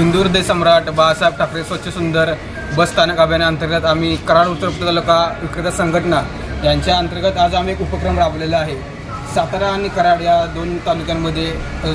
हिंदू दे सम्राट बाळासाहेब ठाकरे स्वच्छ सुंदर बस स्थानक अभियानाअंतर्गत आम्ही कराड उत्तर तालुका विक्रेता संघटना यांच्या अंतर्गत आज आम्ही एक उपक्रम राबवलेला आहे. सातारा आणि कराड या दोन तालुक्यांमध्ये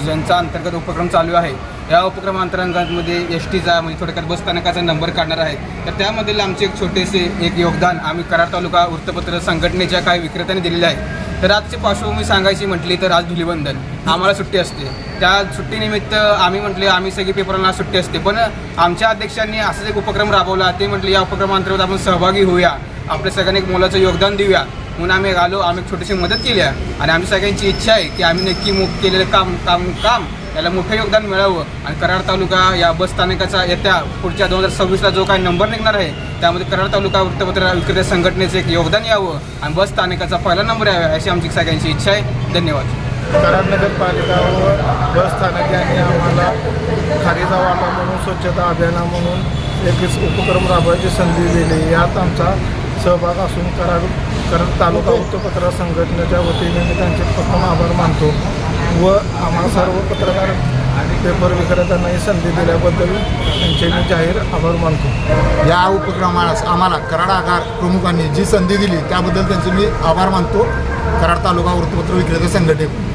ज्यांचा अंतर्गत उपक्रम चालू आहे या उपक्रमांतर्गतमध्ये एस टीचा म्हणजे थोडक्यात बस स्थानकाचा नंबर काढणार आहे तर त्यामधील आमचे एक छोटेसे एक योगदान आम्ही कराड तालुका वृत्तपत्र संघटनेच्या काही विक्रेत्यांनी दिलेले आहे. तर आजची पार्श्वभूमी सांगायची म्हटली तर आज धुलीवंदन. आम्हाला सुट्टी असते. त्या सुट्टीनिमित्त आम्ही म्हटले आम्ही सगळी पेपरांना सुट्टी असते. पण आमच्या अध्यक्षांनी असाच एक उपक्रम राबवला. ते म्हटले या उपक्रमांतर्गत आपण सहभागी होऊया. आपल्या सगळ्यांनी एक मोलाचं योगदान देऊया. म्हणून आम्ही आलो आम्ही छोटीशी मदत केली आहे. आणि आमची सगळ्यांची इच्छा आहे की आम्ही नक्की मुक केलेलं काम काम काम याला मोठं योगदान मिळावं. आणि कराड तालुका या बस स्थानकाचा येत्या पुढच्या दोन हजार सव्वीसला जो काही नंबर निघणार आहे त्यामध्ये कराड तालुका वृत्तपत्र विक्रेते संघटनेचं एक योगदान यावं आणि बस स्थानकाचा पहिला नंबर यावा अशी आमची सगळ्यांची इच्छा आहे. धन्यवाद. कराड नगरपालिका व बस स्थानक यांनी आम्हाला खारीचा वाटा म्हणून स्वच्छता अभियाना म्हणून एक उपक्रम राबवायची संधी दिली. यात आमचा सहभाग असून कराड कराड तालुका वृत्तपत्र संघटनेच्या वतीने मी त्यांचे प्रथम आभार मानतो व आम्हा सर्व पत्रकार पेपर विक्रेत्यांना ही संधी दिल्याबद्दल त्यांचे मी जाहीर आभार मानतो. या उपक्रमास आम्हाला कराड आगार प्रमुखांनी जी संधी दिली त्याबद्दल त्यांचे मी आभार मानतो. कराड तालुका वृत्तपत्र विक्रेते संघटनेकडून.